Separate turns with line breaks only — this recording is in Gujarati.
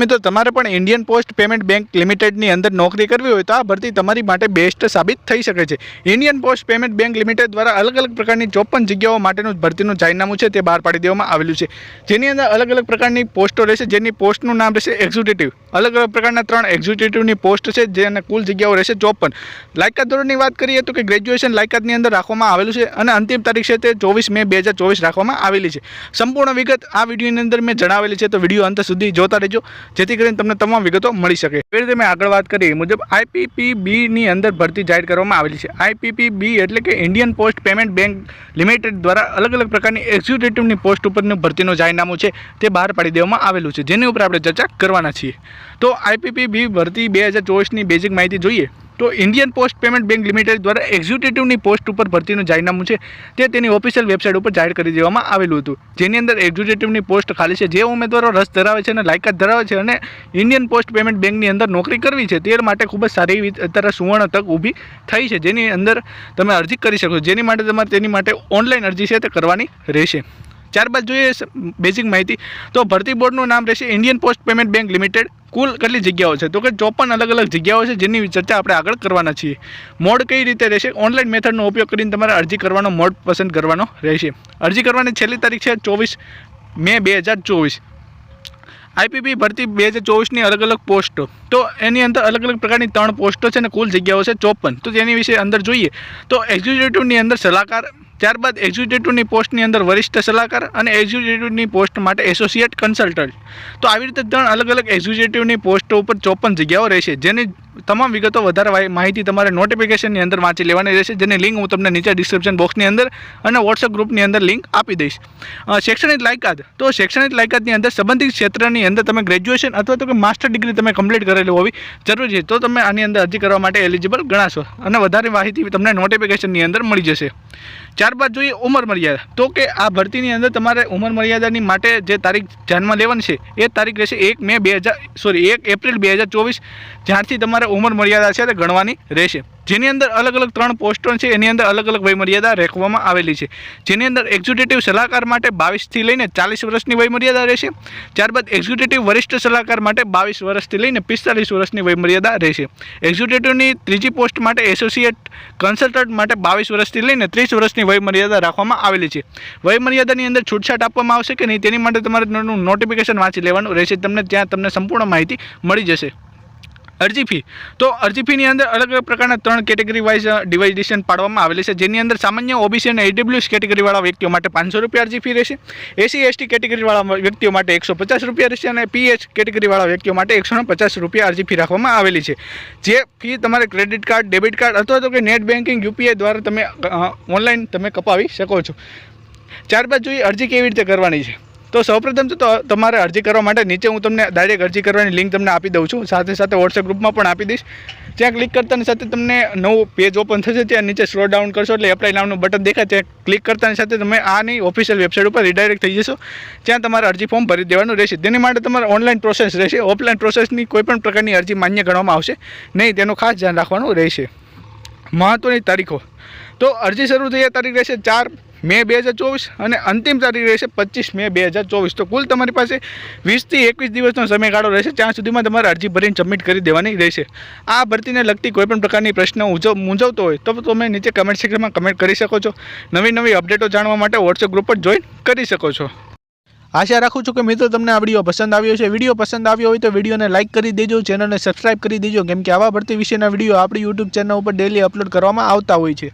મિત્રો, તમારે પણ ઇન્ડિયન પોસ્ટ પેમેન્ટ બેંક લિમિટેડની અંદર નોકરી કરવી હોય તો આ ભરતી તમારી માટે બેસ્ટ સાબિત થઈ શકે છે. Indian post payment bank limited દ્વારા અલગ અલગ પ્રકારની ચોપન જગ્યાઓ માટેનું ભરતીનું જાહેરનામું છે તે બહાર પાડી દેવામાં આવેલું છે. જેની અંદર અલગ અલગ પ્રકારની પોસ્ટો રહેશે, જેની પોસ્ટનું નામ રહેશે એક્ઝિક્યુટિવ અલગ અલગ પ્રકારના ત્રણ એક્ઝિક્યુટિવની પોસ્ટ છે, જેના કુલ જગ્યાઓ રહેશે ચોપન. લાયકાત ધોરણની વાત કરીએ તો કે ગ્રેજ્યુએશન લાયકાતની અંદર રાખવામાં આવેલું છે અને અંતિમ તારીખ છે તે ચોવીસ મે બે રાખવામાં આવેલી છે. સંપૂર્ણ વિગત આ વિડીયોની અંદર મેં જણાવેલી છે, તો વીડિયો અંત સુધી જોતા રહેજો. જેથી કરીને તમને તમામ વિગતો મળી શકે. એ રીતે મેં આગળ વાત કરી મુજબ આઈપીપી બીની અંદર ભરતી જાહેર કરવામાં આવેલી છે. આઈપીપી બી એટલે કે Indian post payment bank limited દ્વારા અલગ અલગ પ્રકારની એક્ઝિક્યુટિવની પોસ્ટ ઉપરનું ભરતીનું જાહેરનામું છે તે બહાર પાડી દેવામાં આવેલું છે. જેની ઉપર આપણે ચર્ચા કરવાના છીએ. તો આઈપીપી બી ભરતી બે હજાર ચોવીસની બેઝિક માહિતી જોઈએ. તો Indian post payment bank limited દ્વારા એક્ઝિક્યુટિવની પોસ્ટ ઉપર ભરતીનું જાહેરનામું છે. તે તેની ઓફિશિયલ વેબસાઇટ ઉપર જાહેર કરી દેવામાં આવેલું હતું. જેની અંદર એક્ઝિક્યુટિવની પોસ્ટ ખાલી છે. જે ઉમેદવારો રસ ધરાવે છે અને લાયકાત ધરાવે છે અને ઇન્ડિયન પોસ્ટ પેમેન્ટ બેંકની અંદર નોકરી કરવી છે તે માટે ખૂબ જ સારી એવી અત્યારે સુવર્ણ તક ઊભી થઈ છે. જેની અંદર તમે અરજી કરી શકો જેની માટે તમારે તેની માટે ઓનલાઈન અરજી છે તે કરવાની રહેશે. ત્યારબાદ જોઈએ બેઝિક માહિતી. તો ભરતી બોર્ડનું નામ રહેશે Indian post payment bank limited કુલ કેટલી જગ્યાઓ છે? તો કે ચોપન અલગ અલગ જગ્યાઓ છે જેની ચર્ચા આપણે આગળ કરવાના છીએ. મોડ કઈ રીતે રહેશે? ઓનલાઈન મેથડનો ઉપયોગ કરીને તમારે અરજી કરવાનો, મોડ પસંદ કરવાનો રહેશે. અરજી કરવાની છેલ્લી તારીખ છે ચોવીસ મે બે હજાર ચોવીસ. આઈપીપી ભરતી બે હજાર ચોવીસની અલગ અલગ પોસ્ટો. તો એની અંદર અલગ અલગ પ્રકારની ત્રણ પોસ્ટો છે અને કુલ જગ્યાઓ છે ચોપન. તો તેની વિશે અંદર જોઈએ. તો એક્ઝિક્યુટિવની અંદર સલાહકાર ત્યારબાદ એક્ઝિક્યુટિવની પોસ્ટની અંદર વરિષ્ઠ સલાહકાર અને એક્ઝિક્યુટિવની પોસ્ટ માટે એસોસિએટ કન્સલ્ટન્ટ તો આવી રીતે ત્રણ અલગ અલગ એક્ઝિક્યુટિવની પોસ્ટો ઉપર ચોપન જગ્યાઓ રહેશે. જેની તમામ વિગતો વધારે માહિતી તમારે નોટિફિકેશનની અંદર વાંચી લેવાની રહેશે, જેની લિંક હું તમને નીચે ડિસ્ક્રિપ્શન બોક્સની અંદર અને વોટ્સઅપ ગ્રુપની અંદર લિંક આપી દઈશ. શૈક્ષણિક લાયકાત. તો શૈક્ષણિક લાયકાતની અંદર સંબંધિત ક્ષેત્રની અંદર તમે ગ્રેજ્યુએશન અથવા તો કે માસ્ટર ડિગ્રી તમે કમ્પ્લીટ કરેલી હોવી જરૂરી છે, તો તમે આની અંદર અરજી કરવા માટે એલિજિબલ ગણાશો અને વધારે માહિતી તમને નોટિફિકેશનની અંદર મળી જશે. ત્યારબાદ જોઈએ ઉંમર મર્યાદા. તો કે આ ભરતીની અંદર તમારે ઉંમર મર્યાદાની માટે જે તારીખ ધ્યાનમાં લેવાની છે, એ તારીખ રહેશે એક મે બે હજાર સોરી એક એપ્રિલ બે હજાર ચોવીસ જ્યારથી તમારે ઉંમર મર્યાદા છે તે ગણવાની રહેશે. જેની અંદર અલગ અલગ ત્રણ પોસ્ટો છે, એની અંદર અલગ અલગ વયમર્યાદા રાખવામાં આવેલી છે. જેની અંદર એક્ઝિક્યુટિવ સલાહકાર માટે બાવીસથી લઈને ચાલીસ વર્ષની વયમર્યાદા રહેશે. ત્યારબાદ એક્ઝિક્યુટિવ વરિષ્ઠ સલાહકાર માટે બાવીસ વર્ષથી લઈને પિસ્તાલીસ વર્ષની વયમર્યાદા રહેશે. એક્ઝિક્યુટિવની ત્રીજી પોસ્ટ માટે એસોસિએટ કન્સલ્ટન્ટ માટે બાવીસ વર્ષથી લઈને ત્રીસ વર્ષની વયમર્યાદા રાખવામાં આવેલી છે. વયમર્યાદાની અંદર છૂટછાટ આપવામાં આવશે કે નહીં તેની માટે તમારે નોટિફિકેશન વાંચી લેવાનું રહેશે. તમને ત્યાં તમને સંપૂર્ણ માહિતી મળી જશે. અરજી ફી તો અરજી ફીની અંદર અલગ અલગ પ્રકારના ત્રણ કેટેગરી વાઇઝ ડિવાઇડેશન પાડવામાં આવેલી છે. જેની અંદર સામાન્ય ઓબીસી અને એડબ્લ્યુએસ કેટેગરીવાળા વ્યક્તિઓ માટે પાંચસો રૂપિયા અરજી ફી રહેશે. એસી એસટી કેટેગરીવાળા વ્યક્તિઓ માટે એકસો પચાસ રૂપિયા રહેશે અને પીએચ કેટેગરીવાળા વ્યક્તિઓ માટે એકસો પચાસ રૂપિયા અરજી ફી રાખવામાં આવેલી છે. જે ફી તમારે ક્રેડિટ કાર્ડ ડેબિટ કાર્ડ અથવા તો કે નેટ બેન્કિંગ યુપીઆઈ દ્વારા તમે ઓનલાઈન તમે કપાવી શકો છો. ત્યારબાદ જોઈએ અરજી કેવી રીતે કરવાની છે. તો સૌપ્રથમ તો તમારે અરજી કરવા માટે નીચે હું તમને ડાયરેક્ટ અરજી કરવાની લિંક તમને આપી દઉં છું. સાથે સાથે વોટ્સએપ ગ્રુપમાં પણ આપી દઈશ. ત્યાં ક્લિક કરતાની સાથે તમને નવું પેજ ઓપન થશે, ત્યાં નીચે સ્ક્રોલ ડાઉન કરશો એટલે એપ્લાય નામનું બટન દેખાય. ત્યાં ક્લિક કરતાની સાથે તમે આની ઓફિશિયલ વેબસાઇટ ઉપર રિડાયરેક્ટ થઈ જશો. ત્યાં તમારે અરજી ફોર્મ ભરી દેવાનું રહેશે. તેની માટે તમારે ઓનલાઈન પ્રોસેસ રહેશે. ઓફલાઈન પ્રોસેસની કોઈ પણ પ્રકારની અરજી માન્ય ગણવામાં આવશે. નહીં, તેનું ખાસ ધ્યાન રાખવાનું રહેશે. મહત્ત્વની તારીખો. તો અરજી શરૂ થઈ તારીખ રહેશે ચાર મે બે હજાર ચોવીસ અને અંતિમ તારીખ રહેશે પચીસ મે બે હજાર ચોવીસ. તો કુલ તમારી પાસે વીસથી એકવીસ દિવસનો સમયગાળો રહેશે. ત્યાં સુધીમાં તમારે અરજી ભરીને સબમિટ કરી દેવાની રહેશે. આ ભરતીને લગતી કોઈપણ પ્રકારની પ્રશ્ન મૂંઝવતો હોય તો તમે નીચે કમેન્ટ સેક્શનમાં કમેન્ટ કરી શકો છો. નવી નવી અપડેટો જાણવા માટે વોટ્સએપ ગ્રુપ પર જોઈન કરી શકો છો. આશા રાખું છું કે મિત્રો તમને આ વીડિયો પસંદ આવ્યો છે વીડિયો પસંદ આવ્યો હોય તો વિડીયોને લાઇક કરી દેજો ચેનલને સબસ્ક્રાઇબ કરી દેજો. કેમ કે આવા ભરતી વિશેના વીડિયો આપણી યુટ્યુબ ચેનલ ઉપર ડેલી અપલોડ કરવામાં આવતા હોય છે.